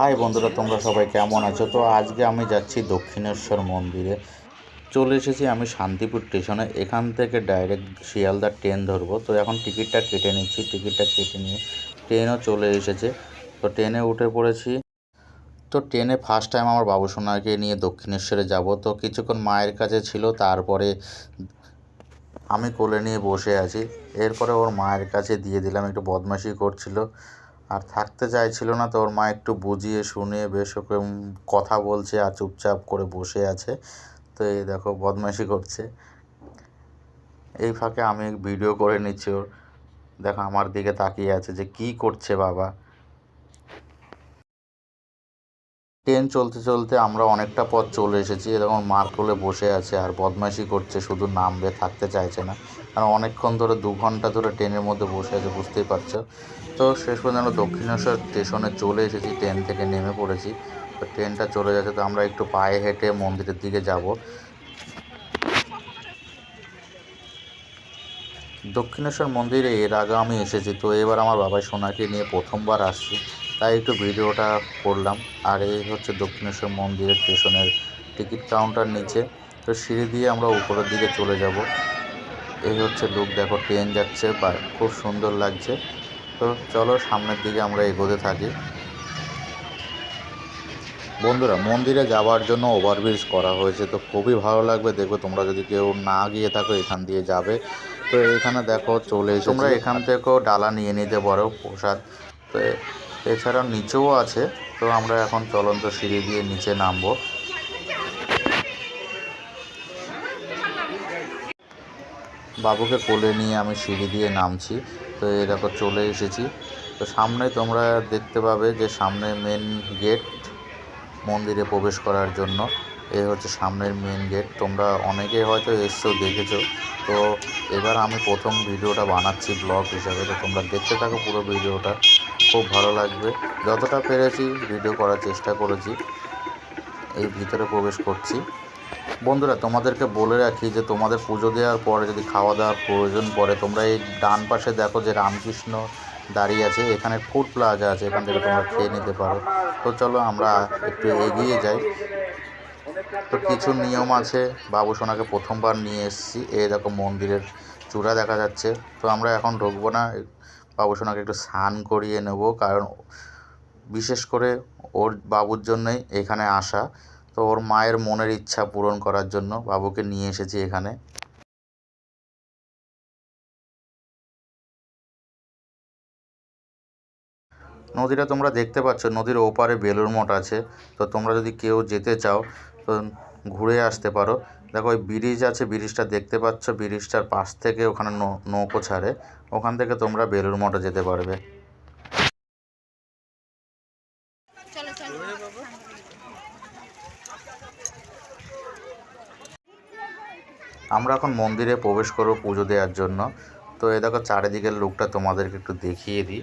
High বন্ধুরা, তোমরা সবাই কেমন আছো? তো আজকে আমি যাচ্ছি দক্ষিণেশ্বর মন্দিরে। চলে এসেছি আমি শান্তিপুর স্টেশনে। এখান থেকে ডাইরেক্ট শিয়ালদার ট্রেন ধরবো। তো এখন টিকিটটা কেটে নিচ্ছি, টিকিটটা কেটে নিয়ে ট্রেনও চলে এসেছে। তো ট্রেনে উঠে পড়েছি। তো ট্রেনে ফার্স্ট টাইম আমার বাবুসোনাকে নিয়ে দক্ষিণেশ্বরে যাব। তো কিছুক্ষণ মায়ের কাছে ছিল, তারপরে আমি কোলে নিয়ে বসে আছি। এরপরে ওর মায়ের কাছে দিয়ে দিলাম, একটু বদমাশি করছিল। আর থাকতে চাইছিল না তো ওর মা একটু বুঝিয়ে শুনিয়ে বেশ ওকে কথা বলছে আর চুপচাপ করে বসে আছে। তো এই দেখো বদমাইশি করছে। এই ফাঁকে আমি ভিডিও করে নিচ্ছি ওর। দেখো আমার দিকে তাকিয়ে আছে যে কি করছে বাবা। ট্রেন চলতে চলতে আমরা অনেকটা পথ চলে এসেছি। এরকম মার কোলে বসে আছে আর বদমাইশি করছে, শুধু নামবে, থাকতে চাইছে না। কারণ অনেকক্ষণ ধরে দু ঘণ্টা ধরে ট্রেনের মধ্যে বসে আছে, বুঝতেই পারছ। তো শেষ পর্যন্ত দক্ষিণেশ্বর স্টেশনে চলে এসেছি, ট্রেন থেকে নেমে পড়েছি। তো ট্রেনটা চলে যাচ্ছে, তো আমরা একটু পায়ে হেঁটে মন্দিরের দিকে যাব। দক্ষিণেশ্বর মন্দিরে এর আগে আমি এসেছি, তো এবার আমার বাবাই সোনাকে নিয়ে প্রথমবার আসছি। তাই একটু ভিডিওটা করলাম। আর এই হচ্ছে দক্ষিণেশ্বর মন্দিরের স্টেশনের টিকিট কাউন্টার নিচে। তো সিঁড়ি দিয়ে আমরা উপরের দিকে চলে যাব। এই হচ্ছে লুক, দেখো ট্রেন যাচ্ছে বা খুব সুন্দর লাগছে। তো চলো সামনের দিকে আমরা এগোতে থাকি। বন্ধুরা, মন্দিরে যাওয়ার জন্য ওভারব্রিজ করা হয়েছে। তো খুবই ভালো লাগবে, দেখবে তোমরা যদি কেউ না গিয়ে থাকো, এখান দিয়ে যাবে। তো এখানে দেখো চলে তোমরা এখান থেকেও ডালা নিয়ে নিতে পারো প্রসাদ। তো এছাড়াও নিচেও আছে, তো আমরা এখন চলন্ত সিঁড়ি দিয়ে নিচে নামবো। বাবুকে কোলে নিয়ে আমি সিঁড়ি দিয়ে নামছি, তো এরকম দেখো চলে এসেছি। তো সামনে তোমরা দেখতে পাবে যে সামনে মেন গেট মন্দিরে প্রবেশ করার জন্য। এই হচ্ছে সামনের মেন গেট তোমরা অনেকেই হয়তো এসছো, দেখেছ। তো এবার আমি প্রথম ভিডিওটা বানাচ্ছি ব্লগ হিসাবে। তো তোমরা দেখতে থাকো পুরো ভিডিওটা। খুব ভালো লাগবে। যতটা পেরেছি ভিডিও করার চেষ্টা করেছি। এই ভিতরে প্রবেশ করছি। বন্ধুরা, তোমাদেরকে বলে রাখি যে তোমাদের পুজো দেওয়ার পরে যদি খাওয়া দাওয়ার প্রয়োজন পড়ে, তোমরা এই ডান পাশে দেখো যে রামকৃষ্ণ দাঁড়িয়ে আছে। এখানে ফুড প্লাজা আছে। এখান থেকে তোমরা খেয়ে নিতে পারো। তো চলো আমরা একটু এগিয়ে যাই। তো কিছু নিয়ম আছে। বাবু সোনাকে প্রথমবার নিয়ে এসেছি। এরকম মন্দিরের চূড়া দেখা যাচ্ছে। তো আমরা এখন ঢুকবো না। বাবু সোনাকে একটু স্নান করিয়ে নেব কারণ বিশেষ করে ওর বাবুর জন্যই এখানে আসা। তো ওর মায়ের মনের ইচ্ছা পূরণ করার জন্য বাবুকে নিয়ে এসেছি এখানে। নদীটা তোমরা দেখতে পাচ্ছ নদীর ওপারে বেলুর মঠ আছে। তো তোমরা যদি কেউ যেতে চাও তো ঘুরে আসতে পারো। দেখো ওই ব্রিজ আছে ব্রিজটা দেখতে পাচ্ছ ব্রিজটার পাশ থেকে ওখানে নৌ- নৌকো ছাড়ে। ওখান থেকে তোমরা বেলুর মঠে যেতে পারবে। আমরা এখন মন্দিরে প্রবেশ করব পুজো দেওয়ার জন্য। তো এ দেখো চারিদিকের লুকটা তোমাদেরকে একটু দেখিয়ে দিই।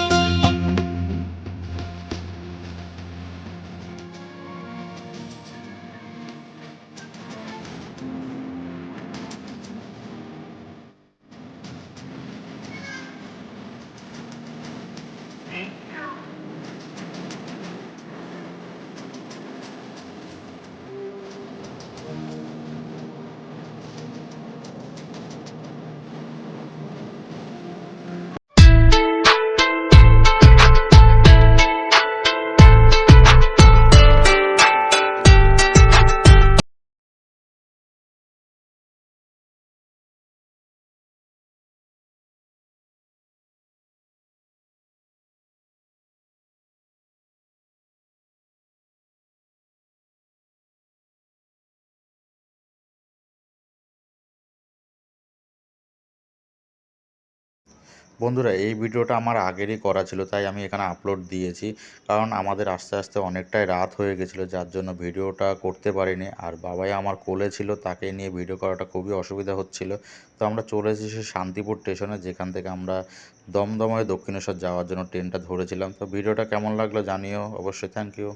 বন্ধুরা, এই ভিডিওটা আমার আগেরই করা ছিল, তাই আমি এখানে আপলোড দিয়েছি। কারণ আমাদের আস্তে আস্তে অনেকটাই রাত হয়ে গেছিল, যার জন্য ভিডিওটা করতে পারিনি। আর বাবাই আমার কোলে ছিল, তাকে নিয়ে ভিডিও করাটা খুবই অসুবিধা হচ্ছিল। তো আমরা চলে এসেছি শান্তিপুর স্টেশনে যেখান থেকে আমরা দমদম হয়ে দক্ষিণেশ্বর যাওয়ার জন্য ট্রেনটা ধরেছিলাম। তো ভিডিওটা কেমন লাগল জানিও, অবশ্যই থ্যাংক ইউ